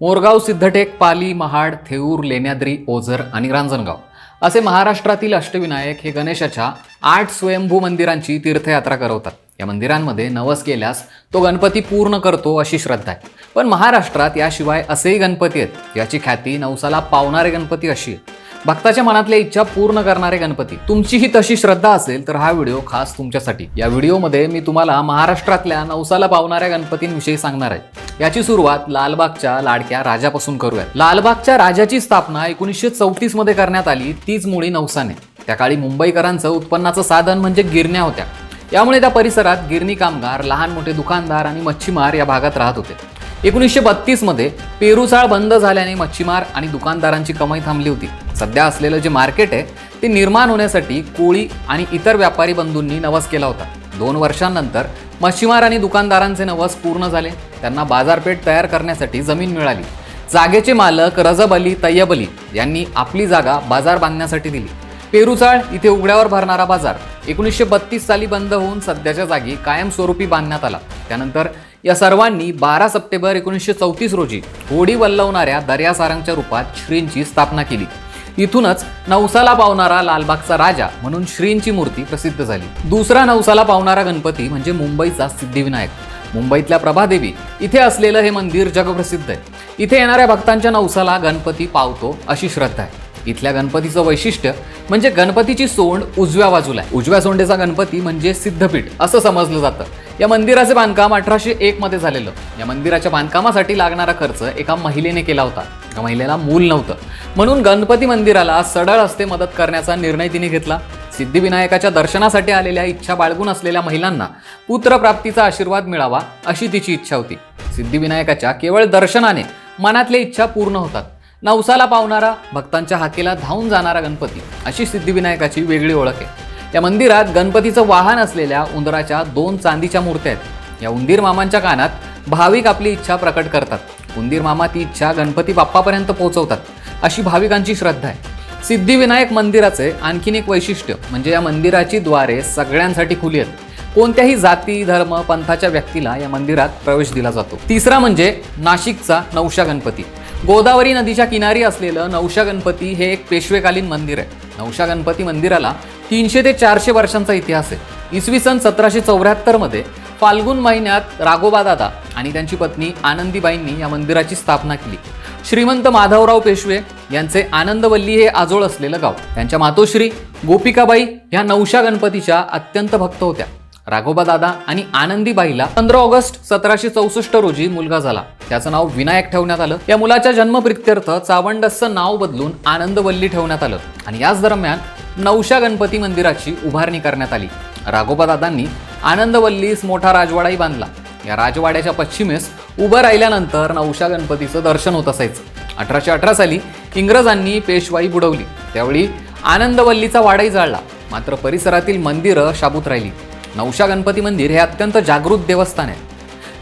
मोरगाव सिद्धटेक पाली महाड थेऊर लेण्याद्री ओझर आणि रांजणगाव असे महाराष्ट्रातील अष्टविनायक हे गणेशाच्या आठ स्वयंभू मंदिरांची तीर्थयात्रा करवतात. या मंदिरांमध्ये नवस केल्यास तो गणपती पूर्ण करतो अशी श्रद्धा आहे. पण महाराष्ट्रात याशिवाय असेही गणपती आहेत याची ख्याती नवसाला पावणारे गणपती अशी आहे भक्ताच्या मनातल्या इच्छा पूर्ण करणारे गणपती. तुमचीही तशी श्रद्धा असेल तर हा व्हिडिओ खास तुमच्यासाठी. या व्हिडिओमध्ये मी तुम्हाला महाराष्ट्रातल्या नवसाला पावणाऱ्या गणपतींविषयी सांगणार आहे. याची सुरुवात लालबागच्या लाडक्या राजापासून करूयात. लालबागच्या राजाची स्थापना एकोणीसशे चौतीसमध्ये करण्यात आली तीच मुळी नवसाने. त्या काळी मुंबईकरांचं उत्पन्नाचं साधन म्हणजे गिरण्या होत्या. यामुळे त्या परिसरात गिरणी कामगार लहान मोठे दुकानदार आणि मच्छीमार या भागात राहत होते. एकोणीसशे बत्तीसमध्ये पेरुसाळ बंद झाल्याने मच्छीमार आणि दुकानदारांची कमाई थांबली होती. सध्या असलेलं जे मार्केट आहे ते निर्माण होण्यासाठी कोळी आणि इतर व्यापारी बंधूंनी नवस केला होता. दोन वर्षांनंतर मच्छीमार आणि दुकानदारांचे नवस पूर्ण झाले. त्यांना बाजारपेठ तयार करण्यासाठी जमीन मिळाली. जागेचे मालक रजब अली तय्यब अली यांनी आपली जागा बाजार बांधण्यासाठी दिली. पेरुचाळ इथे उघड्यावर भरणारा बाजार एकोणीसशे बत्तीस साली बंद होऊन सध्याच्या जागी कायमस्वरूपी बांधण्यात आला. त्यानंतर या सर्वांनी बारा सप्टेंबर एकोणीसशे चौतीस रोजी होडी वल्लवणाऱ्या दर्यासारंगच्या रूपात श्रींची स्थापना केली. इथूनच नवसाला पावणारा लालबागचा राजा म्हणून श्रींची मूर्ती प्रसिद्ध झाली. दुसरा नवसाला पावणारा गणपती म्हणजे मुंबईचा सिद्धिविनायक. मुंबईतल्या प्रभादेवी इथे असलेलं हे मंदिर जगप्रसिद्ध आहे. इथे येणाऱ्या भक्तांच्या नवसाला गणपती पावतो अशी श्रद्धा आहे. इथल्या गणपतीचं वैशिष्ट्य म्हणजे गणपतीची सोंड उजव्या बाजूला आहे. उजव्या सोंडेचा गणपती म्हणजे सिद्धपीठ असं समजलं जातं. या मंदिराचे बांधकाम अठराशे एक मध्ये झालेलं. या मंदिराच्या बांधकामासाठी लागणारा खर्च एका महिलेने केला होता. या महिलेला मूल नव्हतं. म्हणून गणपती मंदिराला सडळ असते मदत करण्याचा निर्णय तिने घेतला. सिद्धिविनायकाच्या दर्शनासाठी आलेल्या इच्छा बाळगून असलेल्या महिलांना पुत्रप्राप्तीचा आशीर्वाद मिळावा अशी तिची इच्छा होती. सिद्धिविनायकाच्या केवळ दर्शनाने मनातल्या इच्छा पूर्ण होतात. नवसाला पावणारा भक्तांच्या हाकेला धावून जाणारा गणपती अशी सिद्धिविनायकाची वेगळी ओळख आहे. या मंदिरात गणपतीचं वाहन असलेल्या उंदराच्या दोन चांदीच्या मूर्त्या आहेत. या उंदीर मामांच्या कानात भाविक आपली इच्छा प्रकट करतात. उंदीर मामा ती इच्छा गणपती बाप्पापर्यंत पोहोचवतात अशी भाविकांची श्रद्धा आहे. सिद्धिविनायक मंदिराचे आणखीन एक वैशिष्ट्य म्हणजे या मंदिराची द्वारे सगळ्यांसाठी खुली आहेत. कोणत्याही जाती धर्म पंथाच्या व्यक्तीला या मंदिरात प्रवेश दिला जातो. तिसरा म्हणजे नाशिकचा नवशा गणपती. गोदावरी नदीच्या किनारी असलेलं नवशा गणपती हे एक पेशवेकालीन मंदिर आहे. नवशा गणपती मंदिराला तीनशे ते चारशे वर्षांचा इतिहास आहे. इसवी सन सतराशे चौऱ्याहत्तरमध्ये फाल्गुन महिन्यात राघोबा दादा आणि त्यांची पत्नी आनंदीबाईंनी या मंदिराची स्थापना केली. श्रीमंत माधवराव पेशवे यांचे आनंदवल्ली हे आजोळ असलेलं गाव. त्यांच्या मातोश्री गोपिकाबाई ह्या नवशा गणपतीच्या अत्यंत भक्त होत्या. राघोबा दादा आणि आनंदीबाईला पंधरा ऑगस्ट सतराशे चौसष्ट रोजी मुलगा झाला. त्याचं नाव विनायक ठेवण्यात आलं. या मुलाच्या जन्मप्रित्यर्थ चावंडसचं नाव बदलून आनंदवल्ली ठेवण्यात आलं. आणि याच दरम्यान नवशा गणपती मंदिराची उभारणी करण्यात आली. राघोबा दादांनी आनंदवल्लीस मोठा राजवाडाही बांधला. या राजवाड्याच्या पश्चिमेस उभं राहिल्यानंतर नवशा गणपतीचं दर्शन होत असायचं. अठराशे अठरा साली इंग्रजांनी पेशवाई बुडवली. त्यावेळी आनंदवल्लीचा वाडाही जाळला. मात्र परिसरातील मंदिरं शाबूत राहिली. नवशा गणपती मंदिर हे अत्यंत जागृत देवस्थान आहे.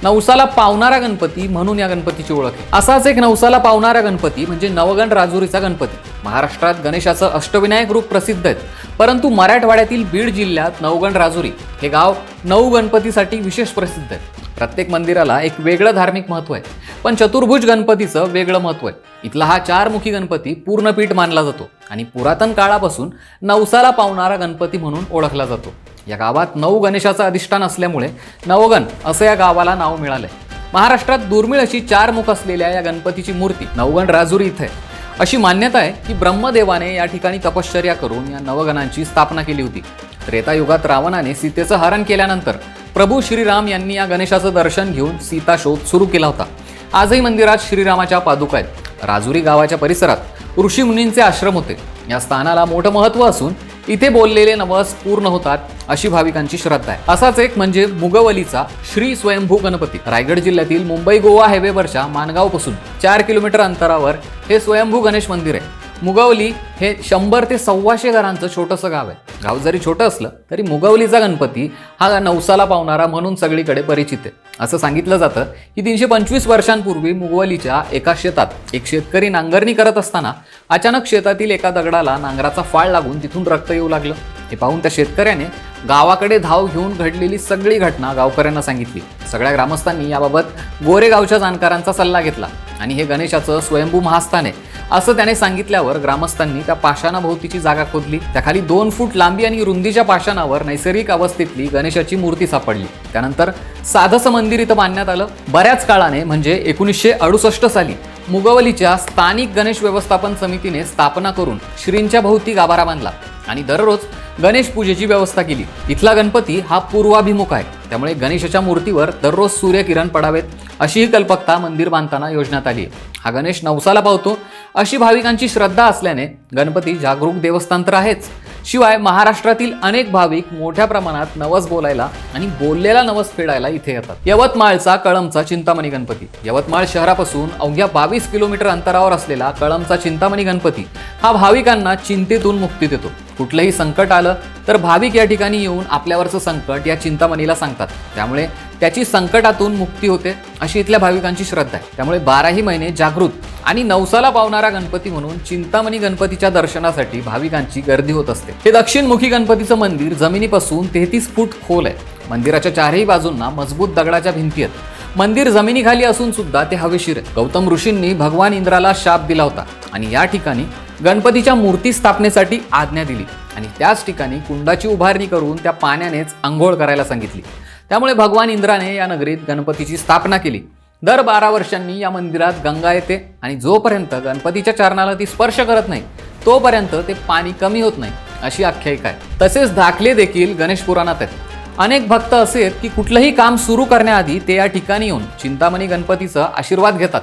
नवसाला पावणारा गणपती म्हणून या गणपतीची ओळख आहे. असाच एक नवसाला पावणारा गणपती म्हणजे नवगण राजुरीचा गणपती. महाराष्ट्रात गणेशाचं अष्टविनायक रूप प्रसिद्ध आहेत परंतु मराठवाड्यातील बीड जिल्ह्यात नवगण राजुरी हे गाव नऊ गणपतीसाठी विशेष प्रसिद्ध आहे. प्रत्येक मंदिराला एक वेगळं धार्मिक महत्त्व आहे. पण चतुर्भुज गणपतीचं वेगळं महत्त्व आहे. इथला हा चारमुखी गणपती पूर्णपीठ मानला जातो आणि पुरातन काळापासून नवसाला पावणारा गणपती म्हणून ओळखला जातो. या गावात नऊ गणेशाचं अधिष्ठान असल्यामुळे नवगण असं या गावाला नाव मिळालंय. महाराष्ट्रात दुर्मिळ अशी चार मुख असलेल्या या गणपतीची मूर्ती नवगण राजुरी इथे आहे. अशी मान्यता आहे की ब्रह्मदेवाने या ठिकाणी तपश्चर्या करून या नवगणांची स्थापना केली होती. त्रेतायुगात रावणाने सीतेचं हरण केल्यानंतर प्रभू श्रीराम यांनी या गणेशाचं दर्शन घेऊन सीता शोध सुरू केला होता. आजही मंदिरात श्रीरामाच्या पादुका आहेत. राजुरी गावाच्या परिसरात ऋषीमुनींचे आश्रम होते. या स्थानाला मोठं महत्त्व असून इथे बोललेले नवस पूर्ण होतात अशी भाविकांची श्रद्धा आहे. असाच एक म्हणजे मुगवलीचा श्री स्वयंभू गणपती. रायगड जिल्ह्यातील मुंबई गोवा हायवेवरच्या माणगावपासून चार किलोमीटर अंतरावर हे स्वयंभू गणेश मंदिर आहे. मुगवली हे शंभर ते सव्वाशे घरांचं छोटंसं गाव आहे. गाव जरी छोटं असलं तरी मुगवलीचा गणपती हा नवसाला पावणारा म्हणून सगळीकडे परिचित आहे. असं सांगितलं जातं की तीनशे पंचवीस वर्षांपूर्वी मुगवलीच्या एका शेतात एक शेतकरी नांगरणी करत असताना अचानक शेतातील एका दगडाला नांगराचा फाळ लागून तिथून रक्त येऊ लागलं. हे पाहून त्या शेतकऱ्याने गावाकडे धाव घेऊन घडलेली सगळी घटना गावकऱ्यांना सांगितली. सगळ्या ग्रामस्थांनी याबाबत गोरेगावच्या जाणकारांचा सल्ला घेतला आणि हे गणेशाचं स्वयंभू महास्थान आहे. असं त्याने सांगितल्यावर ग्रामस्थांनी त्या पाषाणाभोवतीची जागा खोदली. त्याखाली दोन फूट लांबी आणि रुंदीच्या पाषाणावर नैसर्गिक अवस्थेतली गणेशाची मूर्ती सापडली. त्यानंतर साधंसं मंदिर इथं बांधण्यात आलं. बऱ्याच काळाने म्हणजे एकोणीसशे अडुसष्ट साली मुगवलीच्या स्थानिक गणेश व्यवस्थापन समितीने स्थापना करून श्रींच्या भोवती गाभारा बांधला आणि दररोज गणेश पूजेची व्यवस्था केली. इथला गणपती हा पूर्वाभिमुख आहे. त्यामुळे गणेशाच्या मूर्तीवर दररोज सूर्यकिरण पडावेत अशी ही कल्पकता मंदिर बांधताना योजण्यात आली हा गणेश नवसाला पावतो अशी भाविकांची श्रद्धा असल्याने गणपती जागरूक देवस्थान तर आहेच. शिवाय महाराष्ट्रातील अनेक भाविक मोठ्या प्रमाणात नवस बोलायला आणि बोललेला नवस फेडायला इथे येतात. यवतमाळचा कळमचा चिंतामणी गणपती. यवतमाळ शहरापासून अवघ्या बावीस किलोमीटर अंतरावर असलेला कळमचा चिंतामणी गणपती हा भाविकांना चिंतेतून मुक्ती देतो. कुठलंही संकट आलं तर भाविक या ठिकाणी येऊन आपल्यावरचं संकट या चिंतामणीला सांगतात. त्यामुळे त्याची संकटातून मुक्ती होते अशी इथल्या भाविकांची श्रद्धा आहे. त्यामुळे बाराही महिने जागृत आणि नवसाला पावणारा गणपती म्हणून चिंतामणी गणपतीच्या दर्शनासाठी भाविकांची गर्दी होत असते. हे दक्षिणमुखी गणपतीचं मंदिर जमिनीपासून तेहतीस फूट खोल आहे. मंदिराच्या चारही बाजूंना मजबूत दगडाच्या भिंती आहेत. मंदिर जमिनीखाली असून सुद्धा ते हवेशीर आहे गौतम ऋषींनी भगवान इंद्राला शाप दिला होता आणि या ठिकाणी गणपतीच्या मूर्ती स्थापनेसाठी आज्ञा दिली आणि त्याच ठिकाणी कुंडाची उभारणी करून त्या पाण्यानेच आंघोळ करायला सांगितली. त्यामुळे भगवान इंद्राने या नगरीत गणपतीची स्थापना केली. दर बारा वर्षांनी या मंदिरात गंगा येते आणि जोपर्यंत गणपतीच्या चरणाला ती स्पर्श करत नाही तोपर्यंत ते पाणी कमी होत नाही अशी आख्यायिका आहे. तसेच दाखले देखील गणेश पुराणात आहेत. अनेक भक्त असे आहेत की कुठलंही काम सुरू करण्याआधी ते या ठिकाणी येऊन चिंतामणी गणपतीचा आशीर्वाद घेतात.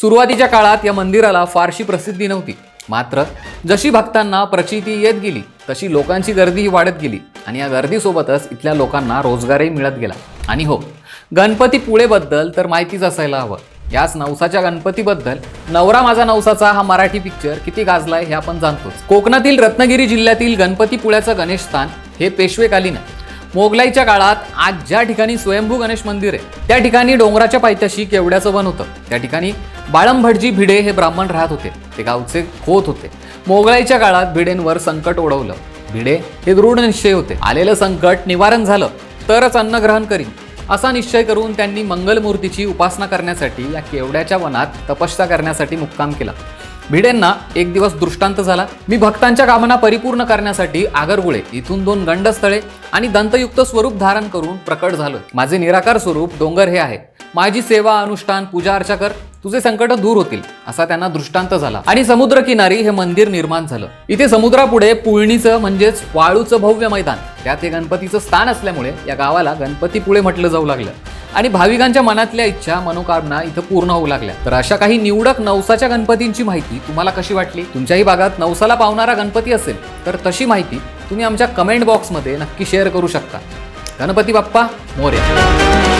सुरुवातीच्या काळात या मंदिराला फारशी प्रसिद्धी नव्हती. मात्र जशी भक्तांना प्रचिती येत गेली तशी लोकांची गर्दीही वाढत गेली आणि या गर्दीसोबतच इथल्या लोकांना रोजगारही मिळत गेला. आणि हो गणपतीपुळेबद्दल तर माहितीच असायला हवं. याच नवसाच्या गणपतीबद्दल नवरा माझा नवसाचा हा मराठी पिक्चर किती गाजलाय हे आपण जाणतोच. कोकणातील रत्नागिरी जिल्ह्यातील गणपतीपुळ्याचं गणेश स्थान हे पेशवेकालीन आहे. मोगलाईच्या काळात आज ज्या ठिकाणी स्वयंभू गणेश मंदिर आहे त्या ठिकाणी डोंगराच्या पायथ्याशी केवड्याचं वन होतं. त्या ठिकाणी बाळंभटजी भिडे हे ब्राह्मण राहत होते. ते गावचे खोत होते. मोगलाईच्या काळात भिडेंवर संकट ओढवलं. भिडे हे दृढ निश्चय होते. आलेलं संकट निवारण झालं. तरच अन्नग्रहण करीन. असा निश्चय करून त्यांनी मंगलमूर्तीची उपासना करण्यासाठी या केवड्याच्या वनात तपस्या करण्यासाठी मुक्काम केला. भिडेंना एक दिवस दृष्टांत झाला. मी भक्तांच्या कामना परिपूर्ण करण्यासाठी आगरगुळे इथून दोन गंडस्थळे आणि दंतयुक्त स्वरूप धारण करून प्रकट झालो माझे निराकार स्वरूप डोंगर हे आहे. माझी सेवा अनुष्ठान पूजा अर्चा कर. तुझे संकट दूर होतील असा त्यांना दृष्टांत झाला. आणि समुद्रकिनारी हे मंदिर निर्माण झालं. इथे समुद्रापुढे पुळणीचं म्हणजेच वाळूचं भव्य मैदान. त्यात हे गणपतीचं स्थान असल्यामुळे या गावाला गणपतीपुळे म्हटलं जाऊ लागलं. आणि भाविकांच्या मनातल्या इच्छा मनोकामना इथं पूर्ण होऊ लागल्या. तर अशा काही निवडक नवसाच्या गणपतींची माहिती तुम्हाला कशी वाटली? तुमच्याही भागात नवसाला पावणारा गणपती असेल तर तशी माहिती तुम्ही आमच्या कमेंट बॉक्समध्ये नक्की शेअर करू शकता. गणपती बाप्पा मोर्या